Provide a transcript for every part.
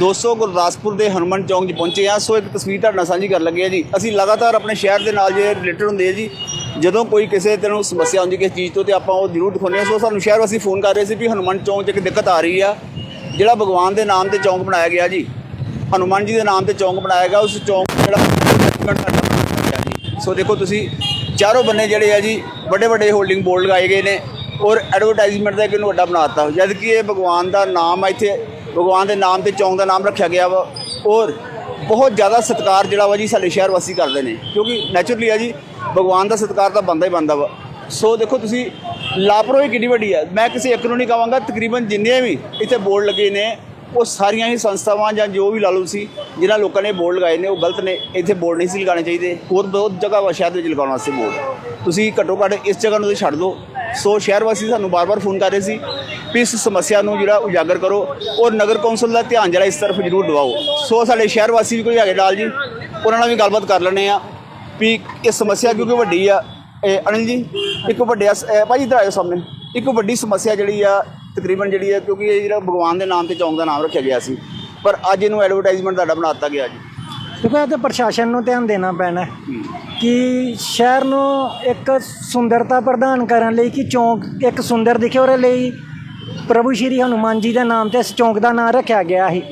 200 ਗੁਰਦਾਸਪੁਰ ਦੇ ਹਨੂੰਮਨ ਚੌਂਕ 'ਚ ਪਹੁੰਚੇ ਆ ਸੋ ਇੱਕ ਤਸਵੀਰ ਤੁਹਾਡੇ ਨਾਲ ਸਾਂਝੀ ਕਰਨ ਲੱਗੇ ਆ ਜੀ। ਅਸੀਂ ਲਗਾਤਾਰ ਆਪਣੇ ਸ਼ਹਿਰ ਦੇ ਨਾਲ ਜੇ ਰਿਲੇਟਡ ਹੁੰਦੇ ਆ ਜੀ ਜਦੋਂ ਕੋਈ ਕਿਸੇ ਤੈਨੂੰ ਸਮੱਸਿਆ ਆਉਂਦੀ ਕਿਸੇ ਚੀਜ਼ ਤੋਂ ਤੇ ਆਪਾਂ ਉਹ ਜ਼ਰੂਰ ਦਿਖਾਉਂਦੇ ਆ ਸੋ ਸਾਨੂੰ ਸ਼ਹਿਰ ਵਾਸੀ ਫੋਨ ਕਰ ਰਹੇ ਸੀ ਵੀ ਹਨੂੰਮਨ ਚੌਂਕ 'ਚ ਇੱਕ ਦਿੱਕਤ ਆ ਰਹੀ ਆ ਜਿਹੜਾ ਭਗਵਾਨ ਦੇ ਨਾਮ ਤੇ ਚੌਂਕ ਬਣਾਇਆ ਗਿਆ ਜੀ। ਹਨੂੰਮਾਨ ਜੀ ਦੇ ਨਾਮ ਤੇ ਚੌਂਕ ਬਣਾਇਆ ਗਿਆ ਉਸ ਚੌਂਕ ਜਿਹੜਾ ਸੋ ਦੇਖੋ ਤੁਸੀਂ ਚਾਰੋਂ ਬੰਨੇ ਜਿਹੜੇ ਆ ਜੀ ਵੱਡੇ ਵੱਡੇ ਹੋਲਡਿੰਗ ਬੋਰਡ ਲਗਾਏ ਗਏ ਨੇ ਔਰ ਐਡਵਰਟਾਈਜ਼ਮੈਂਟ ਦਾ ਇੱਕ ਵੱਡਾ ਬਣਾਤਾ ਜਦ ਕਿ ਇਹ ਭਗਵਾਨ ਦਾ ਨਾਮ ਆ ਇੱਥੇ। ਭਗਵਾਨ ਦੇ ਨਾਮ ਤੇ ਚੌਂਕ ਦਾ ਨਾਮ ਰੱਖਿਆ ਗਿਆ ਵਾ। ਔਰ ਬਹੁਤ ਜ਼ਿਆਦਾ ਸਤਿਕਾਰ ਜਿਹੜਾ ਵਾ ਜੀ ਸਾਡੇ ਸ਼ਹਿਰ ਵਾਸੀ ਕਰਦੇ ਨੇ। ਕਿਉਂਕਿ ਨੈਚੁਰਲੀ ਆ ਜੀ, ਭਗਵਾਨ ਦਾ ਸਤਿਕਾਰ ਤਾਂ ਬੰਦਾ ਹੀ ਬੰਦਾ ਵਾ। ਸੋ ਦੇਖੋ ਤੁਸੀਂ, ਲਾਪਰਵਾਹੀ ਕਿੰਨੀ ਵੱਡੀ ਆ। ਮੈਂ ਕਿਸੇ ਇੱਕ ਨੂੰ ਨਹੀਂ ਕਹਾਂਗਾ, ਤਕਰੀਬਨ ਜਿੰਨੇ ਵੀ ਇੱਥੇ ਬੋਰਡ ਲੱਗੇ ਨੇ, ਉਹ ਸਾਰੀਆਂ ਹੀ ਸੰਸਥਾਵਾਂ ਜਾਂ ਜੋ ਵੀ ਲਾ ਲਓ ਸੀ ਜਿਨ੍ਹਾਂ ਲੋਕਾਂ ਨੇ ਬੋਰਡ ਲਗਾਏ ਨੇ, ਉਹ ਗਲਤ ਨੇ। ਇੱਥੇ ਬੋਰਡ ਨਹੀਂ ਸੀ ਲਗਾਉਣੇ ਚਾਹੀਦੇ। ਹੋਰ ਬਹੁਤ ਜਗ੍ਹਾ ਵਾ ਸ਼ਹਿਰ ਵਿੱਚ ਲਗਾਉਣ ਵਾਸਤੇ ਬੋਰਡ। ਤੁਸੀਂ ਘੱਟੋ ਘੱਟ ਇਸ ਜਗ੍ਹਾ ਨੂੰ ਤੁਸੀਂ ਛੱਡ ਦਿਓ। ਸੋ ਸ਼ਹਿਰ ਵਾਸੀ ਸਾਨੂੰ ਬਾਰ-ਬਾਰ ਫੋਨ ਕਰ ਰਹੇ ਸੀ ਵੀ ਇਸ ਸਮੱਸਿਆ ਨੂੰ ਜਿਹੜਾ ਉਜਾਗਰ ਕਰੋ ਔਰ ਨਗਰ ਕੌਂਸਲ ਦਾ ਧਿਆਨ ਜਿਹੜਾ ਇਸ ਤਰਫ ਜ਼ਰੂਰ ਦਿਵਾਓ। ਸੋ ਸਾਡੇ ਸ਼ਹਿਰ ਵਾਸੀ ਵੀ ਕੋਈ ਹੈਗੇ ਨਾਲ ਜੀ, ਉਹਨਾਂ ਨਾਲ ਵੀ ਗੱਲਬਾਤ ਕਰ ਲੈਣੇ ਆ ਵੀ ਇਹ ਸਮੱਸਿਆ ਕਿਉਂਕਿ ਵੱਡੀ ਆ। ਅਨਿਲ ਜੀ, ਇੱਕ ਵੱਡਿਆ ਭਾਜੀ ਇੱਧਰ ਆਇਓ ਸਾਹਮਣੇ। ਇੱਕ ਵੱਡੀ ਸਮੱਸਿਆ ਜਿਹੜੀ ਆ, ਤਕਰੀਬਨ ਜਿਹੜੀ ਆ, ਕਿਉਂਕਿ ਇਹ ਜਿਹੜਾ ਭਗਵਾਨ ਦੇ ਨਾਮ ਤੇ ਚੌਂਕ ਦਾ ਨਾਮ ਰੱਖਿਆ ਗਿਆ ਸੀ। ਪਰ ਅੱਜ ਇਹਨੂੰ ਐਡਵਰਟਾਈਜ਼ਮੈਂਟ ਤੁਹਾਡਾ ਬਣਾ ਦਿੱਤਾ ਗਿਆ ਜੀ। ਕਿਉਂਕਿ ਇਹ ਤੇ ਪ੍ਰਸ਼ਾਸਨ ਨੂੰ ਧਿਆਨ ਦੇਣਾ ਪੈਣਾ ਹੈ ਕਿ ਸ਼ਹਿਰ ਨੂੰ ਇੱਕ ਸੁੰਦਰਤਾ ਪ੍ਰਦਾਨ ਕਰਨ ਲਈ ਕਿ ਚੌਂਕ ਇੱਕ ਸੁੰਦਰ ਦਿਖੇ ਉਹਦੇ ਲਈ ਪ੍ਰਭੂ ਸ਼੍ਰੀ ਹਨੂਮਾਨ ਜੀ ਦੇ ਨਾਮ ਤੇ ਇਸ ਚੌਂਕ ਦਾ ਨਾਮ ਰੱਖਿਆ ਗਿਆ ਸੀ।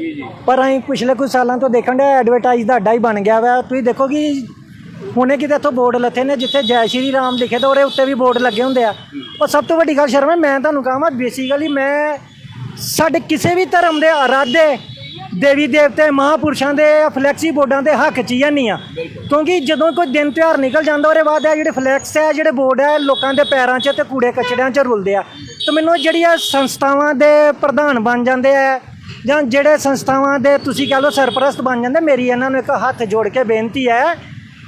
ਪਰ ਅਸੀਂ ਪਿਛਲੇ ਕੁਝ ਸਾਲਾਂ ਤੋਂ ਦੇਖਣ ਡਿਆ ਐਡਵਰਟਾਈਜ਼ ਦਾ ਅੱਡਾ ਹੀ ਬਣ ਗਿਆ ਵਾ। ਤੁਸੀਂ ਦੇਖੋ ਕਿ ਹੁਣੇ ਕਿਤੇ ਇੱਥੋਂ ਬੋਰਡ ਲੱਥੇ ਨੇ ਜਿੱਥੇ ਜੈ ਸ਼੍ਰੀ ਰਾਮ ਲਿਖੇ ਤਾਂ ਉਹਦੇ ਉੱਤੇ ਵੀ ਬੋਰਡ ਲੱਗੇ ਹੁੰਦੇ ਆ। ਉਹ ਸਭ ਤੋਂ ਵੱਡੀ ਗੱਲ ਸ਼ਰਮ ਹੈ ਮੈਂ ਤੁਹਾਨੂੰ ਕਹਾਂ ਬੇਸਿਕਲੀ ਮੈਂ ਸਾਡੇ ਕਿਸੇ ਵੀ ਧਰਮ ਦੇ ਆਰਾਧੇ ਦੇਵੀ ਦੇਵਤੇ ਮਹਾਪੁਰਸ਼ਾਂ ਦੇ ਫਲੈਕਸੀ ਬੋਰਡਾਂ ਦੇ ਹੱਕ 'ਚ ਹੀ ਨਹੀਂ ਆ। ਕਿਉਂਕਿ ਜਦੋਂ ਕੋਈ ਦਿਨ ਤਿਉਹਾਰ ਨਿਕਲ ਜਾਂਦਾ ਉਹਦੇ ਬਾਅਦ ਇਹ ਜਿਹੜੇ ਫਲੈਕਸ ਹੈ ਜਿਹੜੇ ਬੋਰਡ ਹੈ ਲੋਕਾਂ ਦੇ ਪੈਰਾਂ 'ਚ ਤੇ ਕੂੜੇ ਕਚੜਿਆਂ 'ਚ ਰੁਲਦੇ ਆ। ਤੇ ਮੈਨੂੰ ਜਿਹੜੀਆਂ ਸੰਸਥਾਵਾਂ ਦੇ ਪ੍ਰਧਾਨ ਬਣ ਜਾਂਦੇ ਆ ਜਾਂ ਜਿਹੜੇ ਸੰਸਥਾਵਾਂ ਦੇ ਤੁਸੀਂ ਕਹ ਲਓ ਸਰਪ੍ਰਸਤ ਬਣ ਜਾਂਦੇ ਮੇਰੀ ਇਹਨਾਂ ਨੂੰ ਇੱਕ ਹੱਥ ਜੋੜ ਕੇ ਬੇਨਤੀ ਹੈ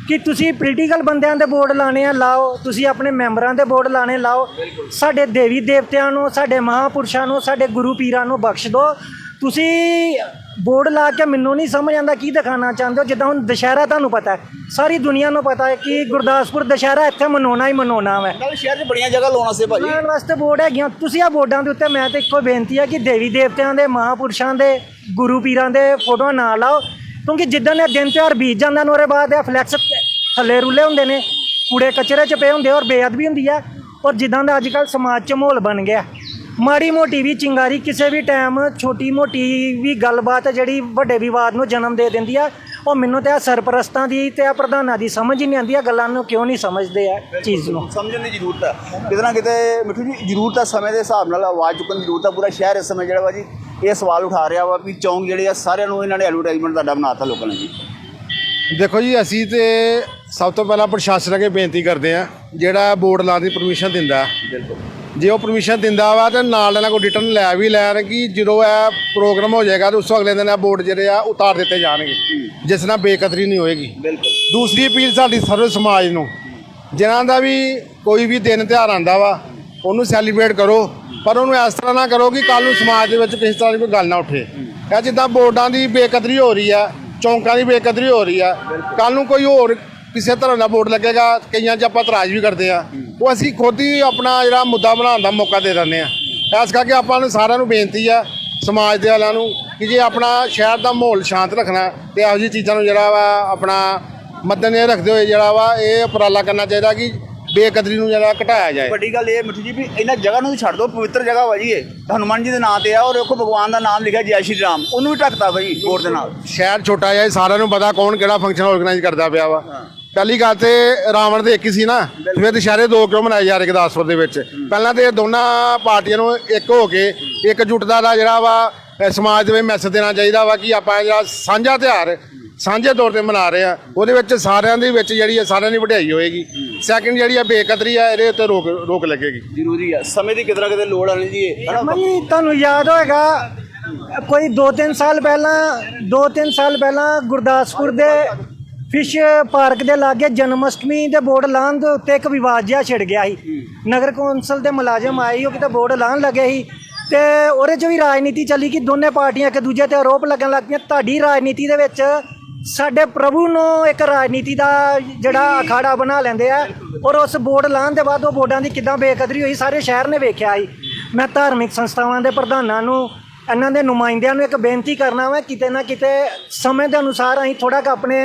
ਕਿ ਤੁਸੀਂ ਪੋਲੀਟੀਕਲ ਬੰਦਿਆਂ ਦੇ ਬੋਰਡ ਲਾਣੇ ਆ ਲਾਓ। ਤੁਸੀਂ ਆਪਣੇ ਮੈਂਬਰਾਂ ਦੇ ਬੋਰਡ ਲਾਣੇ ਲਾਓ। ਸਾਡੇ ਦੇਵੀ ਦੇਵਤਿਆਂ ਨੂੰ ਸਾਡੇ ਮਹਾਪੁਰਸ਼ਾਂ ਨੂੰ ਸਾਡੇ ਗੁਰੂ ਪੀਰਾਂ ਨੂੰ ਬਖਸ਼ ਦਿਓ। ਤੁਸੀਂ ਬੋਰਡ ਲਾ ਕੇ ਮੈਨੂੰ ਨਹੀਂ ਸਮਝ ਆਉਂਦਾ ਕੀ ਦਿਖਾਣਾ ਚਾਹੁੰਦੇ ਹੋ? ਜਿੱਦਾਂ ਹੁਣ ਦੁਸ਼ਹਿਰਾ ਤੁਹਾਨੂੰ ਪਤਾ ਹੈ। ਸਾਰੀ ਦੁਨੀਆ ਨੂੰ ਪਤਾ ਹੈ ਕਿ ਗੁਰਦਾਸਪੁਰ ਦੁਸ਼ਹਿਰਾ ਇੱਥੇ ਮਨਾਉਣਾ ਹੀ ਮਨਾਉਣਾ ਹੈ ਨਾਲ ਸ਼ਹਿਰ 'ਚ ਬੜੀਆਂ ਜਗ੍ਹਾ ਲਾਉਣਾ ਸੀ ਭਾਜੀ। ਲਾਉਣ ਵਾਸਤੇ ਬੋਰਡ ਹੈਗੀਆਂ। ਤੁਸੀਂ ਆ ਬੋਰਡਾਂ ਦੇ ਉੱਤੇ ਮੈਂ ਤਾਂ ਇੱਕੋ ਬੇਨਤੀ ਹੈ ਕਿ ਦੇਵੀ ਦੇਵਤਿਆਂ ਦੇ ਮਹਾਪੁਰਸ਼ਾਂ ਦੇ ਗੁਰੂ ਪੀਰਾਂ ਦੇ ਫੋਟੋਆਂ ਨਾ ਲਾਓ। ਕਿਉਂਕਿ ਜਿੱਦਾਂ ਇਹ ਦਿਨ ਤਿਉਹਾਰ ਬੀਤ ਜਾਂਦਾ ਨੇ ਉਹਦੇ ਬਾਅਦ ਇਹ ਫਲੈਕਸ ਥੱਲੇ ਰੁੱਲੇ ਹੁੰਦੇ ਨੇ ਕੂੜੇ ਕਚਰੇ ਚ ਪਏ ਹੁੰਦੇ ਔਰ ਬੇਅਦਬੀ ਹੁੰਦੀ ਹੈ ਔਰ ਜਿੱਦਾਂ ਦਾ ਅੱਜ ਕੱਲ ਸਮਾਜ 'ਚ ਮਾਹੌਲ ਬਣ ਗਿਆ। ਮਾੜੀ ਮੋਟੀ ਵੀ ਚਿੰਗਾਰੀ ਕਿਸੇ ਵੀ ਟਾਈਮ ਛੋਟੀ ਮੋਟੀ ਵੀ ਗੱਲਬਾਤ ਜਿਹੜੀ ਵੱਡੇ ਵਿਵਾਦ ਨੂੰ ਜਨਮ ਦੇ ਦਿੰਦੀ ਆ ਉਹ ਮੈਨੂੰ ਤੇ ਆ ਸਰਪ੍ਰਸਤਾਂ ਦੀ ਤੇ ਆ ਪ੍ਰਧਾਨਾਂ ਦੀ ਸਮਝ ਹੀ ਨਹੀਂ ਆਉਂਦੀ ਆ ਗੱਲਾਂ ਨੂੰ ਕਿਉਂ ਨਹੀਂ ਸਮਝਦੇ ਆ ਚੀਜ਼ ਨੂੰ? ਸਮਝਣ ਦੀ ਜ਼ਰੂਰਤ ਹੈ ਕਿਤੇ ਨਾ ਕਿਤੇ ਮਿੱਠੂ ਜੀ ਜ਼ਰੂਰਤ ਹੈ ਸਮੇਂ ਦੇ ਹਿਸਾਬ ਨਾਲ ਆਵਾਜ਼ ਚੁੱਕਣ ਦੀ ਜ਼ਰੂਰਤ ਹੈ ਪੂਰਾ ਸ਼ਹਿਰ ਇਸ ਸਮੇਂ ਜਿਹੜਾ ਵਾ ਜੀ ਇਹ ਸਵਾਲ ਉਠਾ ਰਿਹਾ ਵਾ ਵੀ ਚੌਂਕ ਜਿਹੜੇ ਆ ਸਾਰਿਆਂ ਨੂੰ ਇਹਨਾਂ ਨੇ ਐਡਵਰਟਾਈਜ਼ਮੈਂਟ ਤੁਹਾਡਾ ਬਣਾਤਾ ਲੋਕਾਂ ਨੇ ਜੀ। ਦੇਖੋ ਜੀ ਅਸੀਂ ਤੇ ਸਭ ਤੋਂ ਪਹਿਲਾਂ ਪ੍ਰਸ਼ਾਸਨ ਅੱਗੇ ਬੇਨਤੀ ਕਰਦੇ ਆ ਜਿਹੜਾ ਬੋਰਡ ਲਾਉਣ ਦੀ ਪਰਮਿਸ਼ਨ ਦਿੰਦਾ ਬਿਲਕੁਲ। ਜੇ ਉਹ ਪਰਮਿਸ਼ਨ ਦਿੰਦਾ ਵਾ ਤੇ ਨਾਲ ਇਹਨਾਂ ਕੋਲ ਰਿਟਰਨ ਲੈ ਵੀ ਲੈਣ ਕਿ ਜਦੋਂ ਇਹ ਪ੍ਰੋਗਰਾਮ ਹੋ ਜਾਏਗਾ ਤੇ ਉਸ ਤੋਂ ਅਗਲੇ ਦਿਨ ਇਹ ਬੋਰਡ ਜਿਹੜੇ ਆ ਉਤਾਰ ਦਿੱਤੇ ਜਾਣਗੇ। ਜਿਸ ਨਾਲ ਬੇਕਦਰੀ ਨਹੀਂ ਹੋਏਗੀ। ਦੂਸਰੀ ਅਪੀਲ ਸਾਡੀ ਸਰਵ ਸਮਾਜ ਨੂੰ ਜਿਨ੍ਹਾਂ ਦਾ ਵੀ ਕੋਈ ਵੀ ਦਿਨ ਤਿਉਹਾਰ ਆਂਦਾ ਵਾ ਉਹਨੂੰ ਸੈਲੀਬ੍ਰੇਟ ਕਰੋ ਪਰ ਉਹਨੂੰ ਇਸ ਤਰ੍ਹਾਂ ਨਾ ਕਰੋ ਕਿ ਕੱਲ ਨੂੰ ਸਮਾਜ ਦੇ ਵਿੱਚ ਕਿਸੇ ਤਰ੍ਹਾਂ ਦੀ ਕੋਈ ਗੱਲ ਨਾ ਉੱਠੇ। ਇਹ ਜਿੱਦਾਂ ਬੋਰਡਾਂ ਦੀ ਬੇਕਦਰੀ ਹੋ ਰਹੀ ਆ ਚੌਂਕਾਂ ਦੀ ਬੇਕਦਰੀ ਹੋ ਰਹੀ ਆ ਕੱਲ ਨੂੰ ਕੋਈ ਹੋਰ ਕਿਸੇ ਤਰ੍ਹਾਂ ਦਾ ਬੋਰਡ ਲੱਗੇਗਾ ਕਈਆਂ 'ਚ ਆਪਾਂ ਇਤਰਾਜ਼ ਵੀ ਕਰਦੇ ਆ ਉਹ ਅਸੀਂ ਖੁਦ ਹੀ ਆਪਣਾ ਜਿਹੜਾ ਮੁੱਦਾ ਬਣਾਉਣ ਦਾ ਮੌਕਾ ਦੇ ਦਿੰਦੇ ਆ ਇਸ ਕਰਕੇ ਆਪਾਂ ਨੂੰ ਸਾਰਿਆਂ ਨੂੰ ਬੇਨਤੀ ਆ ਸਮਾਜ ਦੇ ਵਾਲਿਆਂ ਨੂੰ ਕਿ ਜੇ ਆਪਣਾ ਸ਼ਹਿਰ ਦਾ ਮਾਹੌਲ ਸ਼ਾਂਤ ਰੱਖਣਾ ਤੇ ਇਹੋ ਜਿਹੀ ਚੀਜ਼ਾਂ ਨੂੰ ਜਿਹੜਾ ਵਾ ਆਪਣਾ ਮੱਦਨੇ ਰੱਖਦੇ ਹੋਏ ਜਿਹੜਾ ਵਾ ਇਹ ਉਪਰਾਲਾ ਕਰਨਾ ਚਾਹੀਦਾ ਕਿ ਬੇਕਦਰੀ ਨੂੰ ਜਿਹੜਾ ਘਟਾਇਆ ਜਾਏ। ਵੱਡੀ ਗੱਲ ਇਹ ਮਿੱਠੂ ਜੀ ਵੀ ਇਹਨਾਂ ਜਗ੍ਹਾ ਨੂੰ ਵੀ ਛੱਡ ਦਿਓ ਪਵਿੱਤਰ ਜਗ੍ਹਾ ਵਾ ਜੀ ਇਹ। ਹਨੂੰਮਾਨ ਜੀ ਦੇ ਨਾਂ ਤੇ ਆ ਔਰ ਦੇਖੋ ਭਗਵਾਨ ਦਾ ਨਾਮ ਲਿਖਿਆ ਜੈ ਸ਼੍ਰੀ ਰਾਮ। ਉਹਨੂੰ ਵੀ ਢੱਕਤਾ ਭਾਈ ਬੋਰਡ ਦੇ ਨਾਲ। ਸ਼ਹਿਰ ਛੋਟਾ ਜਿਹਾ ਸਾਰਿਆਂ ਨੂੰ ਪਤਾ ਕੌਣ ਕਿਹੜਾ ਫੰਕਸ਼ਨ ਆਰਗੇਨਾਈਜ਼ ਕਰਦਾ ਪਿਆ ਵਾ। ਪਹਿਲੀ ਗੱਲ ਤੇ ਰਾਵਣ ਦੇ ਇੱਕ ਹੀ ਸੀ ਨਾ ਫਿਰ ਦੁਸ਼ਹਿਰੇ ਦੋ ਕਿਉਂ ਮਨਾਏ ਜਾ ਰਹੇ ਗੁਰਦਾਸਪੁਰ ਦੇ ਵਿੱਚ? ਪਹਿਲਾਂ ਤੇ ਇਹ ਦੋਨਾਂ ਪਾਰਟੀਆਂ ਨੂੰ ਇੱਕ ਹੋ ਕੇ ਇੱਕ ਜੁਟਦਾ ਦਾ ਜਿਹੜਾ ਵਾ ਸਮਾਜ ਦੇ ਵਿੱਚ ਮੈਸੇਜ ਦੇਣਾ ਚਾਹੀਦਾ ਵਾ ਕਿ ਆਪਾਂ ਜਿਹੜਾ ਸਾਂਝਾ ਤਿਉਹਾਰ ਸਾਂਝੇ ਤੌਰ ਤੇ ਮਨਾ ਰਹੇ ਆ ਉਹਦੇ ਵਿੱਚ ਸਾਰਿਆਂ ਦੇ ਵਿੱਚ ਜਿਹੜੀ ਹੈ ਸਾਰਿਆਂ ਦੀ ਵਡਿਆਈ ਹੋਏਗੀ। ਸੈਕਿੰਡ ਜਿਹੜੀ ਆ ਬੇਕਦਰੀ ਆ ਇਹਦੇ ਉੱਤੇ ਰੋਕ ਰੋਕ ਲੱਗੇਗੀ। ਜ਼ਰੂਰੀ ਆ ਸਮੇਂ ਦੀ ਕਿਤੇ ਨਾ ਕਿਤੇ ਲੋੜ ਆਣੀ ਜੀ ਭਾਈ ਤੁਹਾਨੂੰ ਯਾਦ ਹੋਏਗਾ ਕੋਈ 2-3 ਸਾਲ ਪਹਿਲਾਂ 2-3 ਸਾਲ ਪਹਿਲਾਂ ਗੁਰਦਾਸਪੁਰ ਦੇ ਫਿਸ਼ ਪਾਰਕ ਦੇ ਲਾਗੇ ਜਨਮ ਅਸ਼ਟਮੀ ਦੇ ਬੋਰਡ ਲਾਉਣ ਦੇ ਉੱਤੇ ਇੱਕ ਵਿਵਾਦ ਜਿਹਾ ਛਿੜ ਗਿਆ ਸੀ। ਨਗਰ ਕੌਂਸਲ ਦੇ ਮੁਲਾਜ਼ਮ ਆਏ ਉਹ ਕਿਤੇ ਬੋਰਡ ਲਾਉਣ ਲੱਗੇ ਸੀ ਤੇ ਉਹਦੇ 'ਚ ਵੀ ਰਾਜਨੀਤੀ ਚੱਲੀ ਕਿ ਦੋਨੇ ਪਾਰਟੀਆਂ ਇੱਕ ਦੂਜੇ ਤੇ ਆਰੋਪ ਲੱਗਣ ਲੱਗ ਪਈਆਂ। ਤੁਹਾਡੀ ਰਾਜਨੀਤੀ ਦੇ ਵਿੱਚ ਸਾਡੇ ਪ੍ਰਭੂ ਨੂੰ ਇੱਕ ਰਾਜਨੀਤੀ ਦਾ ਜਿਹੜਾ ਅਖਾੜਾ ਬਣਾ ਲੈਂਦੇ ਆ ਔਰ ਉਸ ਬੋਰਡ ਲਾਉਣ ਦੇ ਬਾਅਦ ਉਹ ਬੋਰਡਾਂ ਦੀ ਕਿਦਾਂ ਬੇਕਦਰੀ ਹੋਈ ਸਾਰੇ ਸ਼ਹਿਰ ਨੇ ਵੇਖਿਆ ਸੀ। ਮੈਂ ਧਾਰਮਿਕ ਸੰਸਥਾਵਾਂ ਦੇ ਪ੍ਰਧਾਨਾਂ ਨੂੰ ਇਹਨਾਂ ਦੇ ਨੁਮਾਇੰਦਿਆਂ ਨੂੰ ਇੱਕ ਬੇਨਤੀ ਕਰਨਾ ਵਾ ਕਿਤੇ ਨਾ ਕਿਤੇ ਸਮੇਂ ਦੇ ਅਨੁਸਾਰ ਅਸੀਂ ਥੋੜਾ ਕੁ ਆਪਣੇ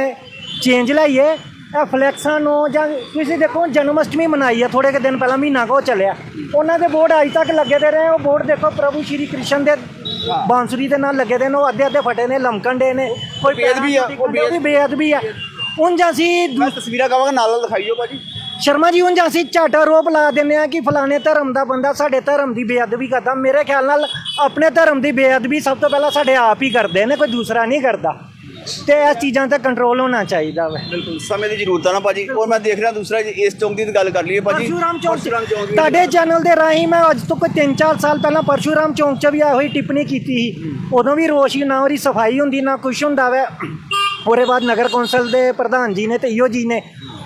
ਚੇਂਜ ਲਾਈਏ ਇਹ ਫਲੈਕਸਾਂ ਨੂੰ ਜਾਂ ਤੁਸੀਂ ਦੇਖੋ ਜਨਮ ਅਸ਼ਟਮੀ ਮਨਾਈ ਆ ਥੋੜੇ ਕੁ ਦਿਨ ਪਹਿਲਾਂ ਮਹੀਨਾ ਕੋ ਚੱਲਿਆ। ਉਹਨਾਂ ਦੇ ਬੋਰਡ ਅੱਜ ਤੱਕ ਲੱਗੇ ਦੇ ਰਹੇ ਉਹ ਬੋਰਡ ਦੇਖੋ ਪ੍ਰਭੂ ਸ਼੍ਰੀ ਕ੍ਰਿਸ਼ਨ ਦੇ ਬਾਂਸੁਰੀ ਦੇ ਨਾਲ ਲੱਗੇ ਦੇ ਨੇ ਉਹ ਅੱਧੇ ਅੱਧੇ ਫਟੇ ਨੇ ਲਮਕਣ ਦੇ ਨੇ ਕੋਈ ਬੇਅਦਬੀ ਆ, ਵੀ ਬੇਅਦਬੀ ਆ। ਉਂਝ ਅਸੀਂ ਤਸਵੀਰਾਂ ਕਹਾਂਗਾ ਨਾਲ ਨਾਲ ਦਿਖਾਈਓ ਭਾਜੀ। ਸ਼ਰਮਾ ਜੀ ਉਂਝ ਅਸੀਂ ਝਾਟਾ ਆਰੋਪ ਲਾ ਦਿੰਦੇ ਆ ਕਿ ਫਲਾਣੇ ਧਰਮ ਦਾ ਬੰਦਾ ਸਾਡੇ ਧਰਮ ਦੀ ਬੇਅਦਬੀ ਕਰਦਾ। ਮੇਰੇ ਖਿਆਲ ਨਾਲ ਆਪਣੇ ਧਰਮ ਦੀ ਬੇਅਦਬੀ ਸਭ ਤੋਂ ਪਹਿਲਾਂ ਸਾਡੇ ਆਪ ਹੀ ਕਰਦੇ ਨੇ ਕੋਈ ਦੂਸਰਾ ਨਹੀਂ ਕਰਦਾ। ਤੇ ਇਹ ਚੀਜ਼ਾਂ ਤੇ ਕੰਟਰੋਲ ਹੋਣਾ ਚਾਹੀਦਾ ਵਾ। ਬਿਲਕੁਲ ਸਮੇਂ ਦੀ ਜ਼ਰੂਰਤ ਆ ਨਾ ਭਾਜੀ। ਔਰ ਮੈਂ ਦੇਖ ਰਿਹਾ ਦੂਸਰਾ ਇਸ ਚੌਂਕ ਦੀ ਗੱਲ ਕਰ ਲਈਏ ਭਾਜੀ। ਪਰਸ਼ੂਰਾਮ ਚੌਂਕ ਪਰਸ਼ੂਰਾਮ ਚੌਂਕ ਦੀ ਤੁਹਾਡੇ ਚੈਨਲ ਦੇ ਰਾਹੀਂ ਮੈਂ ਅੱਜ ਤੋਂ ਕੋਈ 3-4 ਸਾਲ ਪਹਿਲਾਂ ਪਰਸ਼ੂਰਾਮ ਚੌਂਕ 'ਚ ਵੀ ਆਈ ਹੋਈ ਟਿੱਪਣੀ ਕੀਤੀ ਸੀ। ਉਦੋਂ ਵੀ ਰੋਸ਼ੀ ਨਾ ਉਹਦੀ ਸਫ਼ਾਈ ਹੁੰਦੀ ਨਾ ਕੁਛ ਹੁੰਦਾ ਵੈ। ਉਹਦੇ ਬਾਅਦ ਨਗਰ ਕੌਂਸਲ ਦੇ ਪ੍ਰਧਾਨ ਜੀ ਨੇ ਤੇ ਈਓ ਜੀ ਨੇ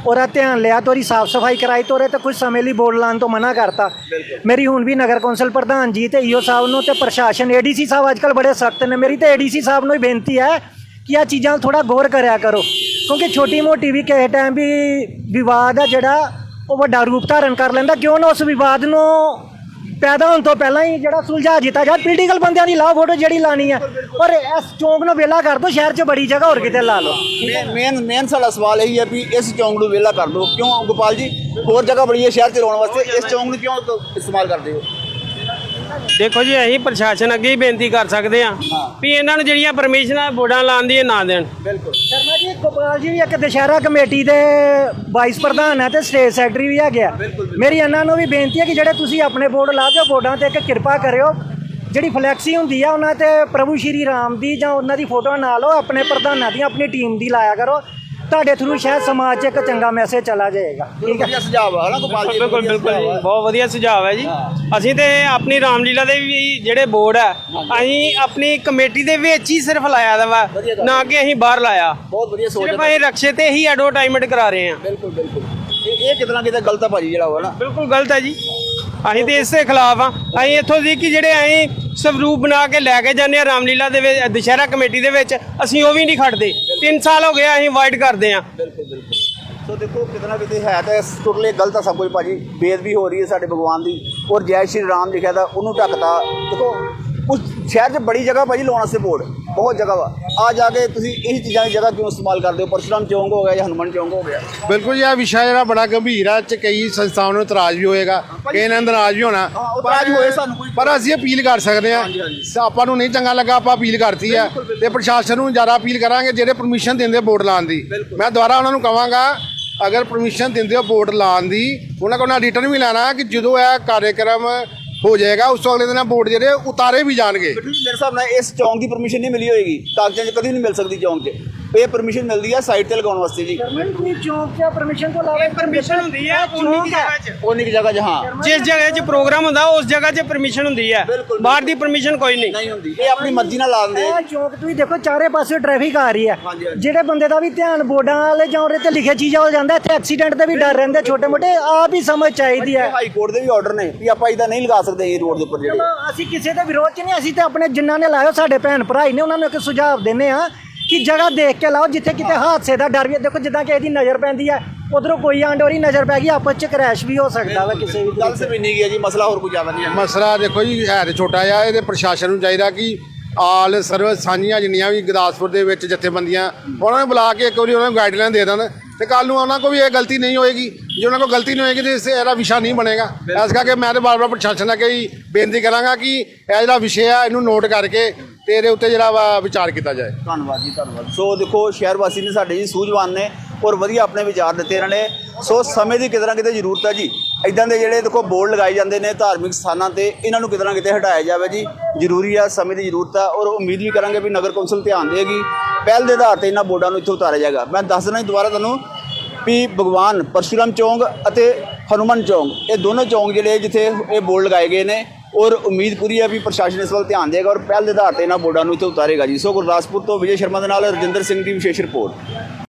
ਉਹਦਾ ਧਿਆਨ ਲਿਆ ਤੇ ਉਹਦੀ ਸਾਫ਼ ਸਫ਼ਾਈ ਕਰਾਈ ਤੇ ਉਹਦੇ ਤੇ ਕੁਝ ਸਮੇਂ ਲਈ ਬੋਰਡ ਲਾਉਣ ਤੋਂ ਮਨਾ ਕਰਤਾ। ਮੇਰੀ ਹੁਣ ਵੀ ਨਗਰ ਕੌਂਸਲ ਪ੍ਰਧਾਨ ਜੀ ਤੇ ਈਓ ਸਾਹਿਬ ਨੂੰ ਤੇ ਪ੍ਰਸ਼ਾਸਨ ਏਡੀਸੀ ਸਾਹਿਬ ਅੱਜਕੱਲ ਬੜੇ ਸਖਤ ਨੇ। ਮੇਰੀ ਤੇ ਏਡੀਸੀ ਸਾਹਿਬ ਨੂੰ ਹੀ ਬੇਨਤੀ ਹੈ ਕਿ ਆ ਚੀਜ਼ਾਂ ਥੋੜਾ ਗੌਰ ਕਰਿਆ ਕਰੋ? ਕਿਉਂਕਿ ਛੋਟੀ ਮੋਟੀ ਵੀ ਕਿਸੇ ਟਾਈਮ ਵੀ ਵਿਵਾਦ ਹੈ ਜਿਹੜਾ, ਉਹ ਵੱਡਾ ਰੂਪ ਧਾਰਨ ਕਰ ਲੈਂਦਾ। ਕਿਉਂ ਨਾ ਉਸ ਵਿਵਾਦ ਨੂੰ ਪੈਦਾ ਹੋਣ ਤੋਂ ਪਹਿਲਾਂ ਹੀ ਜਿਹੜਾ ਸੁਲਝਾ ਦਿੱਤਾ ਜਾ ਪੋਲੀਟੀਕਲ ਬੰਦਿਆਂ ਦੀ ਲਾਓ ਫੋਟੋ ਜਿਹੜੀ ਲਾਣੀ ਹੈ ਔਰ ਇਸ ਚੌਂਕ ਨੂੰ ਵਿਹਲਾ ਕਰ ਦੋ, ਸ਼ਹਿਰ 'ਚ ਬੜੀ ਜਗ੍ਹਾ ਹੋਰ ਕਿਤੇ ਲਾ ਲਓ। ਮੇਨ ਮੇਨ ਸਾਡਾ ਸਵਾਲ ਇਹੀ ਹੈ ਵੀ ਇਸ ਚੌਂਕ ਨੂੰ ਵਿਹਲਾ ਕਰ ਦਿਓ ਕਿਉਂ? ਗੋਪਾਲ ਜੀ, ਹੋਰ ਜਗ੍ਹਾ ਬੜੀ ਹੈ ਸ਼ਹਿਰ ਚ ਲਾਉਣ ਵਾਸਤੇ। ਇਸ ਚੌਂਕ ਨੂੰ ਕਿਉਂ ਇਸਤੇਮਾਲ ਕਰਦੇ ਹੋ? ਦੇਖੋ ਜੀ ਅਸੀਂ ਪ੍ਰਸ਼ਾਸਨ ਅੱਗੇ ਹੀ ਬੇਨਤੀ ਕਰ ਸਕਦੇ ਹਾਂ ਵੀ ਇਹਨਾਂ ਨੂੰ ਜਿਹੜੀਆਂ ਪਰਮਿਸ਼ਨਾਂ ਬੋਰਡਾਂ ਲਾਉਣ ਦੀ ਨਾ ਦੇਣ। ਬਿਲਕੁਲ। ਸ਼ਰਮਾ ਜੀ ਗੋਪਾਲ ਜੀ ਵੀ ਇੱਕ ਦੁਸ਼ਹਿਰਾ ਕਮੇਟੀ ਦੇ ਵਾਈਸ ਪ੍ਰਧਾਨ ਹੈ ਤੇ ਸਟੇਟ ਸੈਕਟਰੀ ਵੀ ਹੈਗੇ ਆ। ਮੇਰੀ ਇਹਨਾਂ ਨੂੰ ਵੀ ਬੇਨਤੀ ਹੈ ਕਿ ਜਿਹੜੇ ਤੁਸੀਂ ਆਪਣੇ ਬੋਰਡ ਲਾ ਕੇ ਬੋਰਡਾਂ ਤੇ ਇੱਕ ਕਿਰਪਾ ਕਰਿਓ। ਜਿਹੜੀ ਫਲੈਕਸੀ ਹੁੰਦੀ ਆ ਉਹਨਾਂ ਤੇ ਪ੍ਰਭੂ ਸ਼੍ਰੀ ਰਾਮ ਦੀ ਜਾਂ ਉਹਨਾਂ ਦੀ ਫੋਟੋ ਨਾਲ ਲਓ ਆਪਣੇ ਪ੍ਰਧਾਨਾਂ ਦੀ ਆਪਣੀ ਟੀਮ ਦੀ ਲਾਇਆ ਕਰੋ। ਤੁਹਾਡੇ ਥਰੂ ਸ਼ਾਇਦ ਸਮਾਜ 'ਚ ਇੱਕ ਚੰਗਾ ਮੈਸੇਜ ਚਲਾ ਜਾਏਗਾ। ਠੀਕ ਹੈ? ਵਧੀਆ ਸੁਝਾਅ ਆ ਹਨਾ ਗੋਪਾਲ ਜੀ ਬਿਲਕੁਲ ਬਿਲਕੁਲ ਜੀ। ਬਹੁਤ ਵਧੀਆ ਸੁਝਾਅ ਹੈ ਜੀ। ਅਸੀਂ ਤੇ ਆਪਣੀ ਰਾਮਲੀਲਾ ਦੇ ਵੀ ਜਿਹੜੇ ਬੋਰਡ ਹੈ ਅਸੀਂ ਆਪਣੀ ਕਮੇਟੀ ਦੇ ਵਿੱਚ ਹੀ ਸਿਰਫ ਲਾਇਆ ਦਾ ਵਾ ਨਾ ਕਿ ਅਸੀਂ ਬਾਹਰ ਲਾਇਆ। ਬਹੁਤ ਵਧੀਆ ਸੋਚ ਸਿਰਫ ਹੈ। ਅਸੀਂ ਰਕਸ਼ੇ ਤੇ ਹੀ ਐਡਵਰਟਾਈਜ਼ਮੈਂਟ ਕਰਾ ਰਹੇ ਹਾਂ। ਬਿਲਕੁਲ ਬਿਲਕੁਲ। ਇਹ ਕਿਤਨਾ ਕਿਤੇ ਗਲਤ ਆ ਭਾਜੀ ਜਿਹੜਾ ਨਾ ਬਿਲਕੁਲ ਗਲਤ ਹੈ ਜੀ। ਅਸੀਂ ਤੇ ਇਸ ਦੇ ਖਿਲਾਫ ਆ ਅਸੀਂ ਇੱਥੋਂ ਦੀ ਕਿ ਜਿਹੜੇ ਅਸੀਂ ਸਵਰੂਪ ਬਣਾ ਕੇ ਲੈ ਕੇ ਜਾਂਦੇ ਆ ਰਾਮਲੀਲਾ ਦੇ ਵਿੱਚ, ਦੁਸ਼ਹਿਰਾ ਕਮੇਟੀ ਦੇ ਵਿੱਚ, ਅਸੀਂ ਉਹ ਵੀ ਨਹੀਂ ਖੜਦੇ। 3 ਸਾਲ ਹੋ ਗਏ ਅਸੀਂ ਵਾਈਟ ਕਰਦੇ ਆ ਬਿਲਕੁਲ ਬਿਲਕੁਲ। ਸੋ ਦੇਖੋ ਕਿਤਨਾ ਕਿਤੇ ਹੈ ਤਾਂ ਟੋਟਲੀ ਗਲਤ ਆ ਸਭ ਕੁਝ ਭਾਜੀ। ਬੇਦਬੀ ਹੋ ਰਹੀ ਹੈ ਸਾਡੇ ਭਗਵਾਨ ਦੀ। ਔਰ ਜੈ ਸ਼੍ਰੀ ਰਾਮ ਲਿਖਿਆ ਤਾਂ ਉਹਨੂੰ ਢੱਕਦਾ ਦੇਖੋ, ਉਸ ਸ਼ਹਿਰ 'ਚ ਬੜੀ ਜਗ੍ਹਾ ਭਾਜੀ ਲਾਉਣ ਵਾਸਤੇ ਬੋਰਡ। ਬਹੁਤ ਜਗ੍ਹਾ ਵਾ। ਆ ਜਾ ਕੇ ਤੁਸੀਂ ਇਹ ਚੀਜ਼ਾਂ ਦੀ ਜਗ੍ਹਾ ਕਿਉਂ ਇਸਤੇਮਾਲ ਕਰਦੇ ਹੋ? ਪਰਸ਼ੁਰਾਮ ਚੌਂਕ ਹੋ ਗਿਆ ਜਾਂ ਹਨੂੰਮਾਨ ਚੌਂਕ ਹੋ ਗਿਆ? ਬਿਲਕੁਲ ਜੀ ਇਹ ਵਿਸ਼ਾ ਜਿਹੜਾ ਬੜਾ ਗੰਭੀਰ ਹੈ ਚ ਕਈ ਸੰਸਥਾਵਾਂ ਨੂੰ ਇਤਰਾਜ਼ ਵੀ ਹੋਏਗਾ। ਕਈ ਨਾਲ ਨਾਰਾਜ਼ ਵੀ ਹੋਣਾ। ਇਤਰਾਜ਼ ਹੋਏ ਸਾਨੂੰ ਕੋਈ- ਪਰ ਅਸੀਂ ਅਪੀਲ ਕਰ ਸਕਦੇ ਹਾਂ। ਆਪਾਂ ਨੂੰ ਨਹੀਂ ਚੰਗਾ ਲੱਗਾ ਆਪਾਂ ਅਪੀਲ ਕਰਤੀ ਹੈ ਤੇ ਪ੍ਰਸ਼ਾਸਨ ਨੂੰ ਜ਼ਿਆਦਾ ਅਪੀਲ ਕਰਾਂਗੇ ਜਿਹੜੇ ਪਰਮਿਸ਼ਨ ਦਿੰਦੇ ਬੋਰਡ ਲਾਉਣ ਦੀ। ਮੈਂ ਦੁਬਾਰਾ ਉਹਨਾਂ ਨੂੰ ਕਹਾਂਗਾ ਅਗਰ ਪਰਮਿਸ਼ਨ ਦਿੰਦੇ ਹੋ ਬੋਰਡ ਲਾਉਣ ਦੀ ਉਹਨਾਂ ਕੋਲ ਨਾ ਰਿਟਰਨ ਵੀ ਲੈਣਾ ਕਿ ਜਦੋਂ ਇਹ ਕਾਰਜਕ੍ਰਮ ਹੋ ਜਾਏਗਾ, ਉਸ ਤੋਂ ਅਗਲੇ ਦਿਨ ਬੋਰਡ ਜਿਹੜੇ ਉਤਾਰੇ ਵੀ ਜਾਣਗੇ। ਮੇਰੇ ਹਿਸਾਬ ਨਾਲ ਇਸ ਚੌਂਕ ਦੀ ਪਰਮਿਸ਼ਨ ਨਹੀਂ ਮਿਲੀ ਹੋਏਗੀ, ਕਾਗਜ਼ਾਂ 'ਚ ਕਦੀ ਨਹੀਂ ਮਿਲ ਸਕਦੀ ਚੌਂਕ 'ਚ। ਇਹ ਪਰਮਿਸ਼ਨ ਮਿਲਦੀ ਆ ਸਾਈਡ ਤੇ ਲਗਾਉਣ ਵਾਸਤੇ ਜੀ। ਗਵਰਨਮੈਂਟ ਦੀ ਚੌਂਕ 'ਚ ਪਰਮਿਸ਼ਨ ਤੋਂ ਇਲਾਵਾ ਪਰਮਿਸ਼ਨ ਹੁੰਦੀ ਹੈ ਉਨੀ ਹੈ। ਜਗ੍ਹਾ 'ਚ। ਉਨੀ ਕੁ ਜਗ੍ਹਾ 'ਚ ਹਾਂ। ਜਿਸ ਜਗ੍ਹਾ 'ਚ ਪ੍ਰੋਗਰਾਮ ਹੁੰਦਾ ਉਸ ਜਗ੍ਹਾ 'ਚ ਪਰਮਿਸ਼ਨ ਹੁੰਦੀ ਹੈ ਬਿਲਕੁਲ, ਬਾਹਰ ਦੀ ਪਰਮਿਸ਼ਨ ਕੋਈ ਨਹੀਂ। ਨਹੀਂ ਹੁੰਦੀ। ਇਹ ਆਪਣੀ ਮਰਜ਼ੀ ਨਾਲ ਲਾ ਦਿੰਦੇ ਆ। ਇਹ ਚੌਂਕ ਤੁਸੀਂ ਦੇਖੋ ਚਾਰੇ ਪਾਸੇ ਟ੍ਰੈਫਿਕ ਆ ਰਹੀ ਹੈ ਹਾਂਜੀ, ਹਾਂਜੀ। ਜਿਹੜੇ ਬੰਦੇ ਦਾ ਵੀ ਧਿਆਨ ਬੋਰਡਾਂ ਵਾਲੇ ਜਾਂ ਉਹਦੇ ਤੇ ਲਿਖਿਆ ਚੀਜ਼ਾਂ ਹੋ ਜਾਂਦਾ ਇੱਥੇ ਐਕਸੀਡੈਂਟ ਦੇ ਵੀ ਡਰ ਰਹਿੰਦੇ ਛੋਟੇ ਮੋਟੇ ਆਪ ਹੀ ਸਮਝ ਚਾਹੀਦੀ ਹੈ। ਹਾਈ ਕੋਰਟ ਦੇ ਵੀ ਆਰਡਰ ਨੇ ਵੀ ਆਪਾਂ ਇਹਦਾ ਨਹੀਂ ਲਗਾ ਸਕਦੇ ਇਹ ਰੋਡ ਦੇ ਉੱਪਰ ਜਿਹੜੇ। ਅਸੀਂ ਕਿਸੇ ਦੇ ਵਿਰੋਧ 'ਚ ਨਹੀਂ ਅਸੀਂ ਤੇ ਆਪਣੇ ਜਿਨ੍ਹਾਂ ਨੇ ਲਾਇਓ ਸਾਡੇ ਭੈਣ ਭਰਾ ਹੀ ਨੇ ਉਹਨਾਂ ਨੂੰ ਇੱਕ ਸੁਝਾਅ ਦਿੰਨੇ ਆ ਕਿ ਜਗ੍ਹਾ ਦੇਖ ਕੇ ਲਾਓ ਜਿੱਥੇ ਕਿਤੇ ਹਾਦਸੇ ਦਾ ਡਰ ਵੀ ਹੈ। ਦੇਖੋ ਜਿੱਦਾਂ ਕਿ ਇਹਦੀ ਨਜ਼ਰ ਪੈਂਦੀ ਹੈ ਉਧਰੋਂ ਕੋਈ ਆਂਡੋਰੀ ਨਜ਼ਰ ਪੈ ਗਈ ਆਪਸ 'ਚ ਕ੍ਰੈਸ਼ ਵੀ ਹੋ ਸਕਦਾ ਵਾ ਕਿਸੇ ਵੀ ਗੱਲ ਸੇ ਵੀ ਨਹੀਂ ਗਿਆ ਜੀ ਮਸਲਾ ਹੋਰ ਕੋਈ ਜ਼ਿਆਦਾ ਨਹੀਂ ਹੈ। ਮਸਲਾ ਦੇਖੋ ਜੀ ਹੈ ਤੇ ਛੋਟਾ ਜਿਹਾ ਇਹਦੇ ਪ੍ਰਸ਼ਾਸਨ ਨੂੰ ਚਾਹੀਦਾ ਕਿ ਆਲ ਸਰਵਿਸ ਸਾਂਝੀਆਂ ਜਿੰਨੀਆਂ ਵੀ ਗੁਰਦਾਸਪੁਰ ਦੇ ਵਿੱਚ ਜਥੇਬੰਦੀਆਂ ਉਹਨਾਂ ਨੂੰ ਬੁਲਾ ਕੇ ਇੱਕ ਵਾਰੀ ਉਹਨਾਂ ਨੂੰ ਗਾਈਡਲਾਈਨ ਦੇ ਦੇਣ ਤੇ ਕੱਲ ਨੂੰ ਉਹਨਾਂ ਕੋਲ ਵੀ ਇਹ ਗਲਤੀ ਨਹੀਂ ਹੋਏਗੀ। ਜੇ ਉਹਨਾਂ ਕੋਲ ਗਲਤੀ ਨਹੀਂ ਹੋਏਗੀ ਤੇ ਇਸ ਇਹਦਾ ਵਿਸ਼ਾ ਨਹੀਂ ਬਣੇਗਾ। ਇਸ ਕਰਕੇ ਮੈਂ ਤੇ ਬਾਰ-ਬਾਰ ਪ੍ਰਸ਼ਾਸਨ ਅੱਗੇ ਹੀ ਬੇਨਤੀ ਕਰਾਂਗਾ ਕਿ ਇਹ ਜਿਹੜਾ ਵਿਸ਼ੇ ਆ ਇਹਨੂੰ ਨੋਟ ਕਰਕੇ ਤੇ ਇਹਦੇ ਉੱਤੇ ਜਿਹੜਾ ਵਾ ਵਿਚਾਰ ਕੀਤਾ ਜਾਏ। ਧੰਨਵਾਦ ਜੀ, ਧੰਨਵਾਦ। ਸੋ ਦੇਖੋ ਸ਼ਹਿਰ ਵਾਸੀ ਨੇ ਸਾਡੇ ਜੀ ਸੂਝਵਾਨ ਨੇ ਔਰ ਵਧੀਆ ਆਪਣੇ ਵਿਚਾਰ ਦਿੱਤੇ ਇਹਨਾਂ ਨੇ। ਸੋ ਸਮੇਂ ਦੀ ਕਿਤੇ ਨਾ ਕਿਤੇ ਜ਼ਰੂਰਤ ਹੈ ਜੀ। ਇਦਾਂ ਦੇ ਜਿਹੜੇ ਦੇਖੋ, ਬੋਰਡ ਲਗਾਏ ਜਾਂਦੇ ਨੇ ਧਾਰਮਿਕ ਸਥਾਨਾਂ ਤੇ, ਇਹਨਾਂ ਨੂੰ ਕਿਤੇ ਨਾ ਕਿਤੇ ਹਟਾਇਆ ਜਾਵੇ ਜੀ। ਜ਼ਰੂਰੀ ਆ, ਸਮੇਂ ਦੀ ਜ਼ਰੂਰਤ ਆ ਔਰ ਉਮੀਦ ਵੀ ਕਰਾਂਗੇ ਵੀ ਨਗਰ ਕੌਂਸਲ ਧਿਆਨ ਦੇਗੀ ਪਹਿਲ ਦੇ ਆਧਾਰ ਤੇ ਇਹਨਾਂ ਬੋਰਡਾਂ ਨੂੰ ਇੱਥੋਂ ਉਤਾਰਿਆ ਜਾਏਗਾ। ਮੈਂ ਦੱਸ ਦਿੰਦਾ ਜੀ ਦੁਬਾਰਾ ਤੁਹਾਨੂੰ ਵੀ ਭਗਵਾਨ ਪਰਸ਼ੁਰਾਮ ਚੌਂਕ ਅਤੇ ਹਨੂੰਮਾਨ ਚੌਂਗ ਇਹ ਦੋਨੋਂ ਚੌਂਕ ਜਿਹੜੇ ਜਿੱਥੇ ਇਹ ਬੋਰਡ ਲਗਾਏ ਗਏ ਨੇ ਔਰ ਉਮੀਦ ਪੂਰੀ ਹੈ ਵੀ ਪ੍ਰਸ਼ਾਸਨ ਇਸ ਵੱਲ ਧਿਆਨ ਦੇਗਾ ਔਰ ਪਹਿਲ ਦੇ ਆਧਾਰ ਤੇ ਇਹਨਾਂ ਬੋਰਡਾਂ ਨੂੰ ਇੱਥੇ ਉਤਾਰੇਗਾ ਜੀ। ਸੋ ਗੁਰਦਾਸਪੁਰ ਤੋਂ ਵਿਜੇ ਸ਼ਰਮਾ ਦੇ ਨਾਲ ਰਜਿੰਦਰ ਸਿੰਘ ਦੀ ਵਿਸ਼ੇਸ਼ ਰਿਪੋਰਟ।